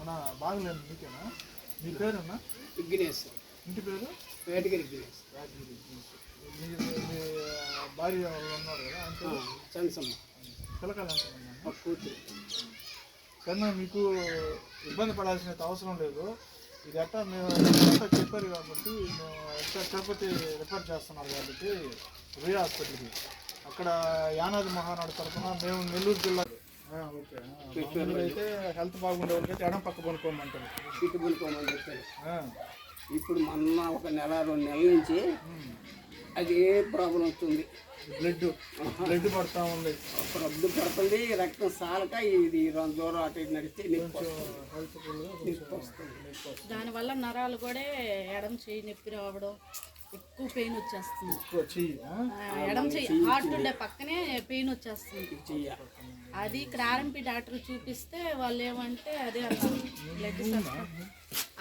అన్న బాగలేదు మీకేనా మీ పేరన్నా? విఘ్నేష్. ఇంటి పేరు? వేటగిరి విఘ్నేష్. రాజగిరి. మీ భార్య ఉన్నారు కదా అంటే చందసమ్మ. పిల్లకాయలు కూతురు. కన్నా మీకు ఇబ్బంది పడాల్సిన అవసరం లేదు. ఇది ఎట్టా మేము చెప్పారు కాబట్టి మేము ఎట్టా తిరుపతి రిఫర్ చేస్తున్నారు కాబట్టి రీ హాస్పిటల్కి. అక్కడ యానాది మహానాడు తరఫున మేము నెల్లూరు జిల్లా అయితే హెల్త్ బాగుండే వాళ్ళకైతే ఎడం పక్క ఇటు ఆ, ఇప్పుడు మొన్న ఒక నెల రెండు నెలల నుంచి. అది ఏ ప్రాబ్లం వస్తుంది. బ్లడ్ బ్లడ్ పడతా ఉంది. రద్దు పడుతుంది రక్తం సాలక ఇది రెండు దూరం అటు ఇటు నడిస్తే నొప్పి వస్తుంది. దానివల్ల నరాలు కూడా ఎడం చేయి నొప్పి రావడం ఎక్కువ పెయిన్ వచ్చేస్తుంది. ఎడం చెయ్యి హార్ట్ ఉండే పక్కనే పెయిన్ వచ్చేస్తుంది. చెయ్య. అది ఇక్కడ ఆర్ఎంపీ డాక్టర్ చూపిస్తే వాళ్ళు ఏమంటే అదే బ్లడ్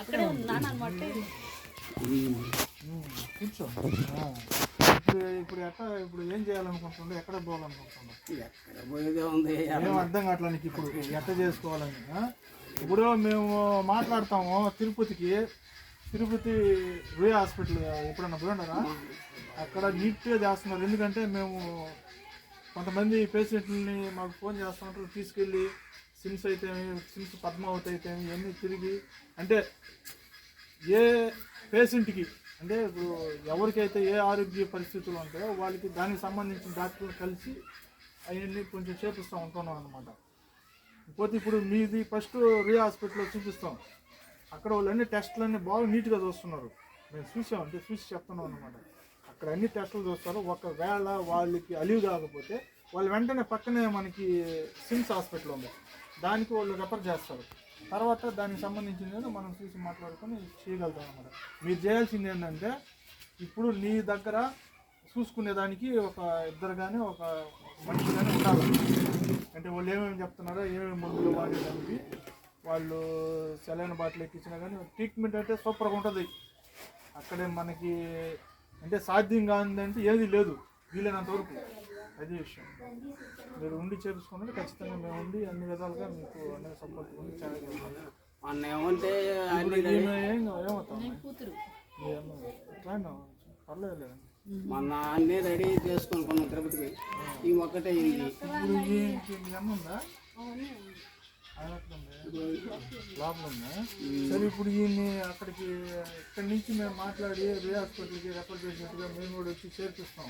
అక్కడే ఉన్నాను అనమాట. ఇప్పుడు ఇప్పుడు ఎట్లా ఇప్పుడు ఏం చేయాలనుకుంటుండే? ఎక్కడ పోవాలనుకుంటుండే? ఎక్కడ పోయేదే ఉంది. ఏం అర్థం కావట్లేదు నీకు ఇప్పుడు? ఎట్ట చేసుకోవాలని? ఇప్పుడు మేము మాట్లాడతాము తిరుపతికి. తిరుపతి రూయ్ హాస్పిటల్ ఎప్పుడన్నా పోయినారా అక్కడ నీట్గా చేస్తున్నారు. ఎందుకంటే మేము కొంతమంది పేషెంట్లని మాకు ఫోన్ చేస్తుంటారు తీసుకెళ్ళి సిమ్స్ అయితే సిమ్స్ పద్మావతి అయితే ఇవన్నీ తిరిగి అంటే ఏ పేషెంట్కి అంటే ఇప్పుడు ఎవరికైతే ఏ ఆరోగ్య పరిస్థితులు ఉంటాయో వాళ్ళకి దానికి సంబంధించిన డాక్టర్లు కలిసి అవన్నీ కొంచెం చేపిస్తూ ఉంటున్నాం అనమాట పోతే ఇప్పుడు మీది ఫస్ట్ రీ హాస్పిటల్లో చూపిస్తాం. అక్కడ వాళ్ళు అన్ని బాగా నీట్గా చూస్తున్నారు. మేము చూసాం అంటే చూసి చెప్తున్నాం అనమాట అక్కడ అన్ని టెస్టులు చూస్తారు. ఒకవేళ వాళ్ళకి అలివి కాకపోతే వాళ్ళు వెంటనే పక్కనే మనకి సిమ్స్ హాస్పిటల్ ఉంది. దానికి వాళ్ళు రెఫర్ చేస్తారు. తర్వాత దానికి సంబంధించింది మనం చూసి మాట్లాడుకొని చేయగలుగుతాం అనమాట మీరు చేయాల్సింది ఏంటంటే ఇప్పుడు నీ దగ్గర చూసుకునేదానికి ఒక ఇద్దరు కానీ ఒక మనిషి కానీ ఉండాలి. అంటే వాళ్ళు ఏమేమి చెప్తున్నారో ఏమేమి మందులు వాడేదానికి వాళ్ళు సెలైన్ బాటిల్ ఎక్కించినా కానీ ట్రీట్మెంట్ అంటే సూపర్గా ఉంటుంది. అక్కడే మనకి అంటే సాధ్యం కానిదంటే ఏది లేదు. వీలైనంత వరకు. అదే విషయం. మీరు ఉండి చేపించుకున్నది ఖచ్చితంగా మేము ఉండి అన్ని విధాలుగా మీకు అన్ని సపోర్ట్ ఉండి చేయగలుగుతాం పర్లేదు మొన్న అన్నీ రెడీ చేసుకొని కొన్నాం తిరుపతికి. ఈ ఒక్కటే ఇది. ఇప్పుడు మీ అమ్మ ఉందా సరే ఇప్పుడు ఈయన్ని అక్కడికి ఇక్కడి నుంచి మేము మాట్లాడి రే హాస్పిటల్కి రెఫర్ చేసినట్టుగా మేము కూడా వచ్చి చేర్పిస్తాం.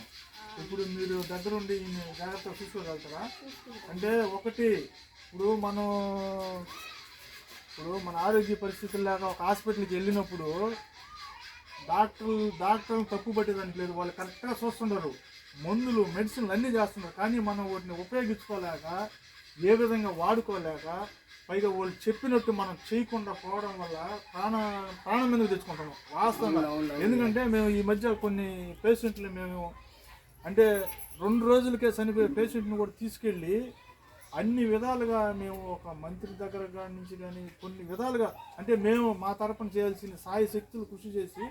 ఇప్పుడు మీరు దగ్గరుండి ఈయన్ని జాగ్రత్తగా చూసుకోగలుగుతారా? అంటే ఒకటి ఇప్పుడు మనం ఇప్పుడు మన ఆరోగ్య పరిస్థితులు లేక ఒక హాస్పిటల్కి వెళ్ళినప్పుడు డాక్టర్లు డాక్టర్లు తప్పు పట్టేదానికి లేదు. వాళ్ళు కరెక్ట్గా చూస్తుండరు. మందులు మెడిసిన్లు అన్నీ చేస్తున్నారు కానీ మనం వాటిని ఉపయోగించుకోలేక ఏ విధంగా వాడుకోలేక పైగా వాళ్ళు చెప్పినట్టు మనం చేయకుండా పోవడం వల్ల ప్రాణ ప్రాణం మీదకి తెచ్చుకుంటాము వాస్తవంగా. ఎందుకంటే మేము ఈ మధ్య కొన్ని పేషెంట్లు మేము అంటే రెండు రోజులకే చనిపోయే పేషెంట్ని కూడా తీసుకెళ్ళి అన్ని విధాలుగా మేము ఒక మంత్రి దగ్గర నుంచి కానీ కొన్ని విధాలుగా అంటే మేము మా తరపున చేయాల్సిన సాయి శక్తులు కృషి చేసి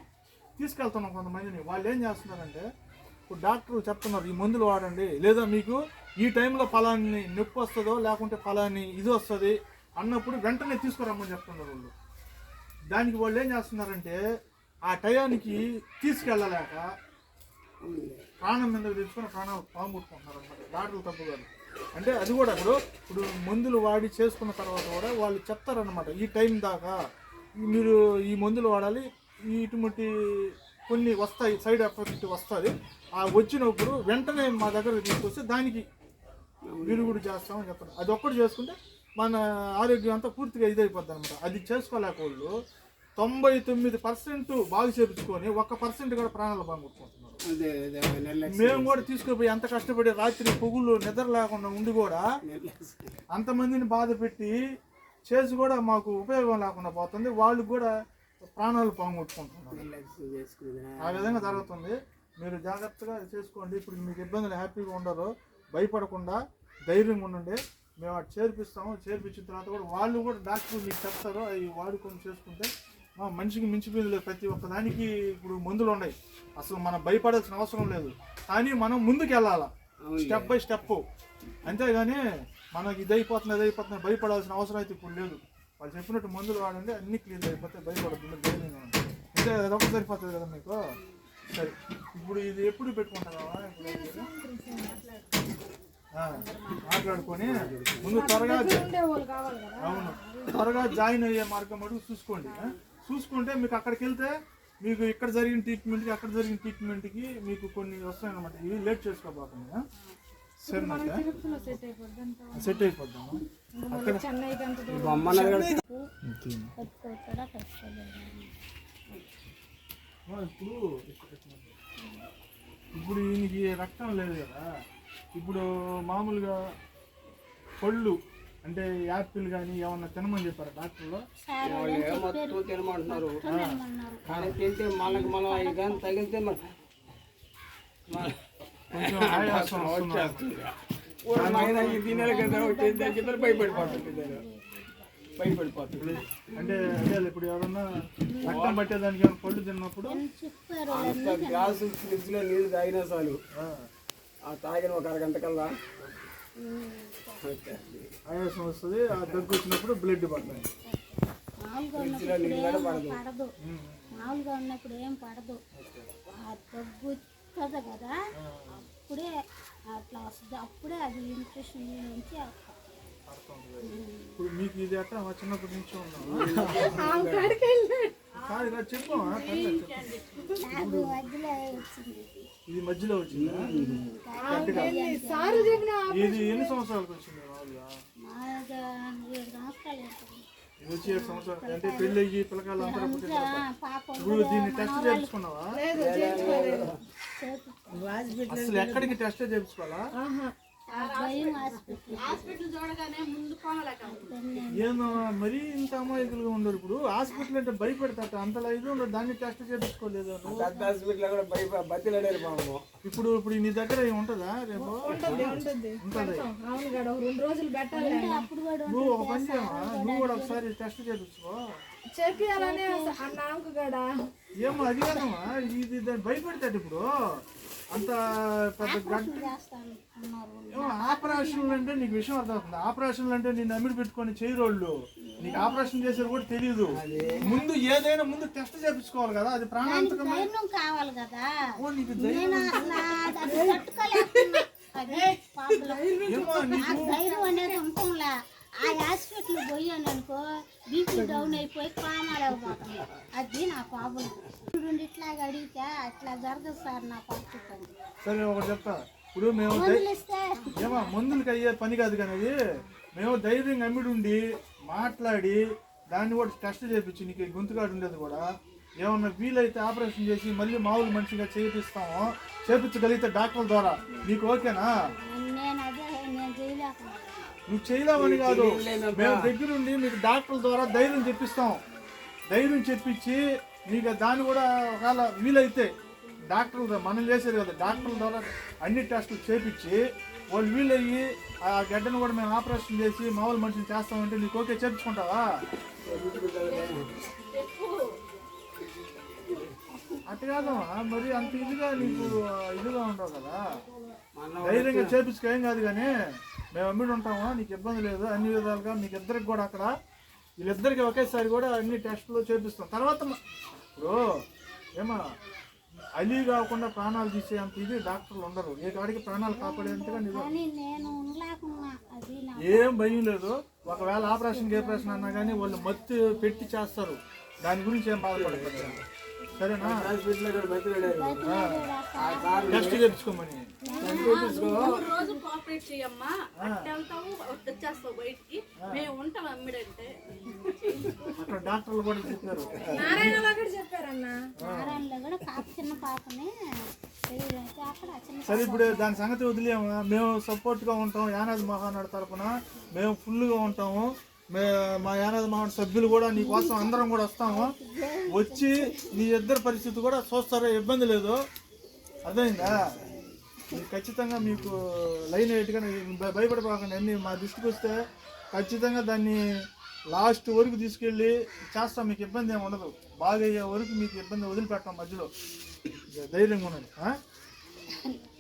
తీసుకెళ్తున్నాం కొంతమందిని. వాళ్ళు ఏం చేస్తున్నారంటే ఇప్పుడు డాక్టర్లు చెప్తున్నారు ఈ మందులు వాడండి. లేదా మీకు ఈ టైంలో ఫలాన్ని నొప్పి వస్తుందో లేకుంటే ఫలాన్ని ఇది వస్తుంది అన్నప్పుడు వెంటనే తీసుకురమ్మని చెప్తున్నారు వాళ్ళు. దానికి వాళ్ళు ఏం చేస్తున్నారంటే ఆ టయానికి తీసుకెళ్ళలేక ప్రాణం మీద తెచ్చుకొని ప్రాణాలు పాముకుంటున్నారు అనమాట డాక్టర్లు తప్పు కాదు అంటే అది కూడా ఇప్పుడు ఇప్పుడు మందులు వాడి చేసుకున్న తర్వాత కూడా వాళ్ళు చెప్తారనమాట ఈ టైం దాకా మీరు ఈ మందులు వాడాలి ఈ ఇటువంటి కొన్ని వస్తాయి సైడ్ ఎఫెక్ట్ వస్తుంది. ఆ వచ్చినప్పుడు వెంటనే మా దగ్గర తీసుకొస్తే దానికి మీరు కూడా చేస్తామని చెప్తారు. అది ఒక్కటి చేసుకుంటే మన ఆరోగ్యం అంతా పూర్తిగా ఇదైపోద్ది అనమాట అది చేసుకోలేక వాళ్ళు తొంభై తొమ్మిది పర్సెంట్ బాగు చేపించుకొని ఒక్క పర్సెంట్ కూడా ప్రాణాలు నిర్లక్ష్యం మేము కూడా తీసుకుపోయి ఎంత కష్టపడి రాత్రి పొగులు నిద్ర లేకుండా ఉండి కూడా అంతమందిని బాధ పెట్టి చేసి కూడా మాకు ఉపయోగం లేకుండా పోతుంది. వాళ్ళు కూడా ప్రాణాలు చేసుకునేది ఆ విధంగా జరుగుతుంది. మీరు జాగ్రత్తగా చేసుకోండి. ఇప్పుడు మీకు ఇబ్బందులు హ్యాపీగా ఉండరు భయపడకుండా ధైర్యంగా ఉండండి. మేము అటు చేర్పిస్తాము చేర్పించిన తర్వాత కూడా వాళ్ళు కూడా డాక్టర్ మీకు చెప్తారు అవి వాడుకొని చేసుకుంటే మా మనిషికి మించిపోయింది లేదు. ప్రతి ఒక్క దానికి ఇప్పుడు మందులు ఉన్నాయి. అసలు మనం భయపడాల్సిన అవసరం లేదు. కానీ మనం ముందుకు వెళ్ళాలా? Step by step. అంతేగాని మనకి ఇది అయిపోతుంది అది అయిపోతుంది భయపడాల్సిన అవసరం అయితే ఇప్పుడు లేదు. వాళ్ళు చెప్పినట్టు మందులు వాడండి అన్ని క్లియర్ అయిపోతే భయపడద్దు ధైర్యంగా ఉంటుంది అంటే అదొక సరిపోతుంది కదా మీకు? సరే ఇప్పుడు ఇది ఎప్పుడు పెట్టుకుంటారా ఇప్పుడు మాట్లాడుకొని ముందు త్వరగా అవును. త్వరగా జాయిన్ అయ్యే మార్గం అడుగు చూసుకోండి చూసుకుంటే మీకు అక్కడికి వెళ్తే మీకు ఇక్కడ జరిగిన ట్రీట్మెంట్కి అక్కడ జరిగిన ట్రీట్మెంట్కి మీకు కొన్ని వస్తాయి అనమాట ఇవి లేట్ చేసుకోబోకుండా సెట్ అయిపోద్దాము అక్కడ బొమ్మ ఆ, ఇప్పుడు ఇప్పుడు ఈయనకి రక్తం లేదు కదా. ఇప్పుడు మామూలుగా పళ్ళు అంటే యాపిల్ కానీ ఏమన్నా తినమని చెప్పారు డాక్టర్లో? మొత్తం తినమంటున్నారు. కానీ తింటే మనకు మనం తగిలితే మన భయపడిపోతుంది అంటే అదే ఇప్పుడు ఎవరన్నా రక్తం పట్టేదానికి ఏమైనా పళ్ళు తిన్నప్పుడు? గ్లాసు ఫ్రిడ్జ్లో నీళ్ళు తాగినా చాలు. ఆ, తాగిన ఒక అరగంట కల్లా. ఆయాసం వస్తుంది ఆ దగ్గు వచ్చినప్పుడు బ్లడ్ పడుతుంది మామూలుగా ఉన్నప్పుడు ఏం పడదు. ఆ దగ్గు వస్తుంది కదా? అప్పుడే అట్లా వస్తుంది. అప్పుడే అది ఇన్ఫెక్షన్ నుంచి ఇప్పుడు మీకు ఇది అట్ట మా చిన్నప్పటి నుంచి ఉన్నాం చెప్పామా పర్లేదు, చెప్పు. నాకు మధ్యలో వచ్చింది ఇది. మధ్యలో వచ్చిందా? ఇది ఎన్ని సంవత్సరాలకు వచ్చింది ఇది వచ్చి ఏడు సంవత్సరాలు. అంటే పెళ్ళి అయ్యి పిల్లకాయలు. అందరూ ఇప్పుడు దీన్ని టెస్ట్ చేయించుకున్నావా? అసలు ఎక్కడికి టెస్ట్ చేయించుకోవాలా? ఏందో మరీ ఇంత అమాయకులుగా ఉండరు ఇప్పుడు. హాస్పిటల్ అంటే భయపెడతాట. అంతలా ఇది ఉండదు దాన్ని టెస్ట్ చేయించుకోలేదు ఇప్పుడు ఇప్పుడు నీ దగ్గర ఏమి ఉంటుందా రేపు? ఉంటది కూడా నువ్వు ఒక పని చేయమా నువ్వు కూడా ఒకసారి టెస్ట్ చేయించుకో. చెప్పాలనే అన్నాకు కూడా? ఏమో అది కాదమ్మా. ఇది దాన్ని భయపెడతాడు ఇప్పుడు. అంత పెద్ద గడ్డ ఆపరేషన్లు అంటే నీకు విషయం అర్థమవుతుంది. ఆపరేషన్లు అంటే నేను అమ్మిడి పెట్టుకొని చేయరోళ్ళు నీకు ఆపరేషన్ చేసేది కూడా తెలియదు ముందు ఏదైనా ముందు టెస్ట్ చేయించుకోవాలి కదా అది ప్రాణాంతకం కావాలి కదా. ఓ నీకు ధైర్యం ఆ హాస్పిటల్ పోయాను అనుకో బీపీ డౌన్ అయిపోయి కామాలైపోతుంది అది నా ప్రాబ్లం ఇప్పుడు ఇట్లాగ అడిగితే అట్లా జరగదు సార్ నా పరిస్థితి. సరే ఒకటి చెప్తా. ఇప్పుడు మేము ఏమో మందులకి అయ్యే పని కాదు కానీ అది. మేము ధైర్యంగా అమ్మిడి ఉండి మాట్లాడి దాన్ని కూడా టెస్ట్ చేయించి నీకు గొంతుకాడు ఉండేది కూడా. ఏమన్నా వీలైతే ఆపరేషన్ చేసి మళ్ళీ మామూలు మనిషిగా చేపిస్తాము. చేపించగలిగితే డాక్టర్ల ద్వారా. నీకు ఓకేనా? నువ్వు చేయలేవని కాదు. మేము దగ్గరుండి మీకు డాక్టర్ల ద్వారా ధైర్యం చెప్పిస్తాం. ధైర్యం చెప్పించి నీకు దాన్ని కూడా ఒకవేళ వీలైతే డాక్టర్ల మనం చేసేది కదా. డాక్టర్ల ద్వారా అన్ని టెస్టులు చేపించి వాళ్ళు వీలయ్యి ఆ గడ్డను కూడా మేము ఆపరేషన్ చేసి మామూలు మనిషిని చేస్తామంటే నీకు ఓకే చేపించుకుంటావా? అట్ట కాదమ్మా మరి అంత ఇదిగా నీకు ఇదిగా ఉండవు కదా. ధైర్యంగా చేపించుకో ఏం కాదు కానీ. మేము అమ్మిడి ఉంటాము? నీకు ఇబ్బంది లేదు? అన్ని విధాలుగా మీకు ఇద్దరికి కూడా అక్కడ వీళ్ళిద్దరికి ఒకేసారి కూడా అన్ని టెస్టులు చేపిస్తాం. తర్వాత ఇప్పుడు ఏమా అలీ కాకుండా ప్రాణాలు తీసే అంత ఇది డాక్టర్లు ఉండరు. ఏ కాడికి ప్రాణాలు కాపాడేంతగా ఏం భయం లేదు. ఒకవేళ ఆపరేషన్ ఆపరేషన్ అన్నా కానీ వాళ్ళు మత్తు పెట్టి చేస్తారు. దాని గురించి ఏం బాధపడతారు సరేనా? టెస్ట్ చేయించుకోమని కోఆపరేట్ చేయమ్మా. అట్ట వెళ్తావు వచ్చేస్తావు బయటికి. మేము ఉంటాం అమ్మిడంటే. డాక్టర్లు కూడా చెప్పారు. నారాయణలో కూడా చెప్పారన్నా. నారాయణలో కూడా పాప చిన్న పాపని సరే ఇప్పుడు దాని సంగతి వదిలేము మేము సపోర్ట్గా ఉంటాం. యానాది మహానాడు తరపున. మేము ఫుల్గా ఉంటాము. మే మా యానాది మహానాడు సభ్యులు కూడా నీ కోసం అందరం కూడా వస్తాము. వచ్చి నీ ఇద్దరు పరిస్థితి కూడా చూస్తారో? ఇబ్బంది లేదు. అర్థమైందా? ఖచ్చితంగా మీకు లైన్ ఎట్టుగా భయపడిపోకండి అన్ని మా దృష్టికి వస్తే ఖచ్చితంగా దాన్ని లాస్ట్ వరకు తీసుకెళ్ళి చేస్తాం మీకు ఇబ్బంది ఏమి ఉండదు. బాగా అయ్యే వరకు మీకు ఇబ్బంది వదిలిపెట్టాం మధ్యలో. ధైర్యంగా ఉండండి